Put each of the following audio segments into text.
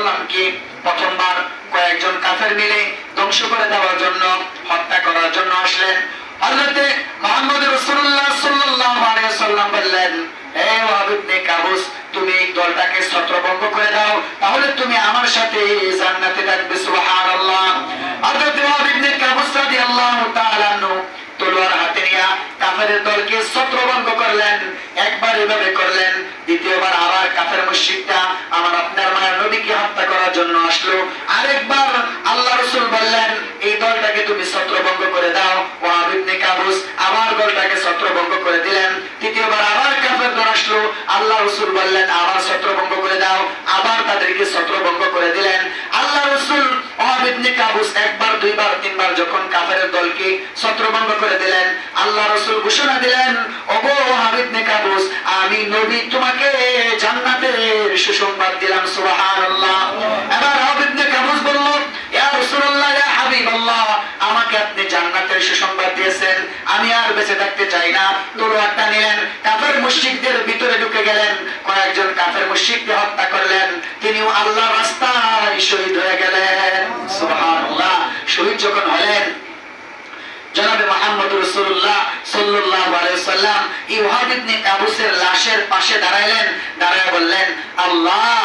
সাল্লামকে প্রথমবার কয়েকজন কাফের মিলে ধ্বংস করে দেওয়ার জন্য, হত্যা করার জন্য আসলেন। হজরতে মোহাম্মদ সাল্লাম বললেন হে কাবুস, তুমি এই দলটাকে ছত্রভঙ্গ করে দাও। তাহলে তুমি আমার সাথে জান্নাতে থাকবে সুবহানাল্লাহ কাফেরের দলকে ছত্রভঙ্গ করলেন, একবার এভাবে করলেন, দ্বিতীয়বার আবার কাফের মুশরিকটা আমার আপনার মায়ের নবীকে হত্যা করার জন্য আসলো। আরেকবার আল্লাহ রসুল বললেন, এই দলটাকে তুমি ছত্রভঙ্গ করে দাও। কাবুস আবার দলটাকে করে দিলেন। তৃতীয়বার আবার কাফের দল আসলো। আল্লাহ রাসূল বললেন, আবার করে দাও। আবার তাদেরকে করে দিলেন। আল্লাহ রাসূল কাবুস একবার, দুইবার, তিনবার যখন কাফেরের দলকে ছত্রভঙ্গ করে দিলেন। আল্লাহ রাসূল ঘোষণা দিলেন, ওগো ওয়াহাব ইবনে কাবুস, আমি নবী তোমাকে জান্নাতের সুসংবাদ দিলাম বলল, ইয়া ইয়া হাবিবাল্লাহ, আমাকে আপনি জান্নাতের সুসংবাদ দিয়েছেন, আমি আর বেঁচে থাকতে চাই না। তলোয়ারটা নিলেন, কাফের মুশরিকদের ভিতরে ঢুকে গেলেন, কয়েকজন কাফের মুশরিককে হত্যা করলেন, তিনিও আল্লাহর রাস্তায় শহীদ হয়ে গেলেন, সুবহানাল্লাহ। শহীদ যখন হলেন মোহাম্মদ আলাইহি সাল্লাম ইওহাব ইবনে কাবুসের লাশের পাশে দাঁড়াইলেন দাঁড়ায় বললেন আল্লাহ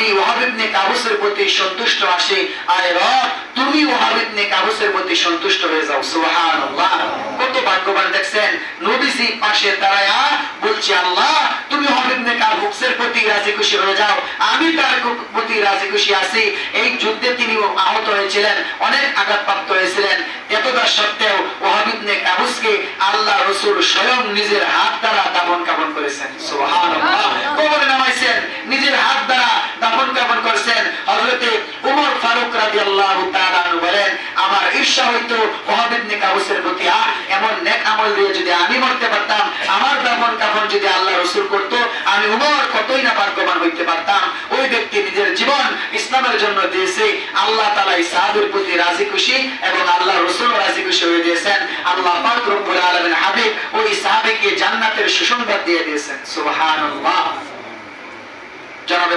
আমি ওয়াহাব ইবনে কাবুসের প্রতি সন্তুষ্ট আছি। আরে রব, তুমি ওয়াহাব ইবনে কাবুসের প্রতি সন্তুষ্ট হয়ে যাও। সুবহানাল্লাহ। কত ভাগ্যবান, দেখছেন? নবীজি পাশে দাঁড়ায়া বলছে, আল্লাহ, তুমি ওয়াহাব ইবনে কাবুসের প্রতি রাজি খুশি হয়ে যাও। আমি তার প্রতি রাজি খুশি আছি। এই যুদ্ধে তিনি আহত হয়েছিলেন, অনেক আঘাতপ্রাপ্ত হয়েছিলেন। এতটা সত্ত্বেও ওয়াহাব ইবনে কাবুসকে আল্লাহ রসুল স্বয়ং নিজের হাত দ্বারা দাফন কাবন করেছেন। সুবহানাল্লাহ কবরে নামাইছেন নিজের হাত দ্বারা দাফন কাফন করেছেন হযরতে ওমর ফারুক রাদিয়াল্লাহু তাআলা বলেন আমার ঈর্ষা হইতো ওয়াহাব ইবনে কাবুসের প্রতি আহ, এমন নেক আমল দিয়ে যদি আমি মরতে পারতাম আমার দাফন কাফন যদি আল্লাহ রাসূল করত আমি ওমর কতই না ভাগ্যবান হইতে পারতাম। ওই ব্যক্তি নিজের জীবন ইসলামের জন্য দিয়েছে আল্লাহ তাআলা এই সাহাবীর প্রতি রাজি খুশি এবং আল্লাহ রাসূল রাজি খুশি হয়ে দিয়েছেন। আল্লাহ পাক রব্বুল আলামিন হাবিব ওই সাহাবীকে জান্নাতের সুসংবাদ দিয়ে দিয়েছেন। সুবহানাল্লাহ। জনাবে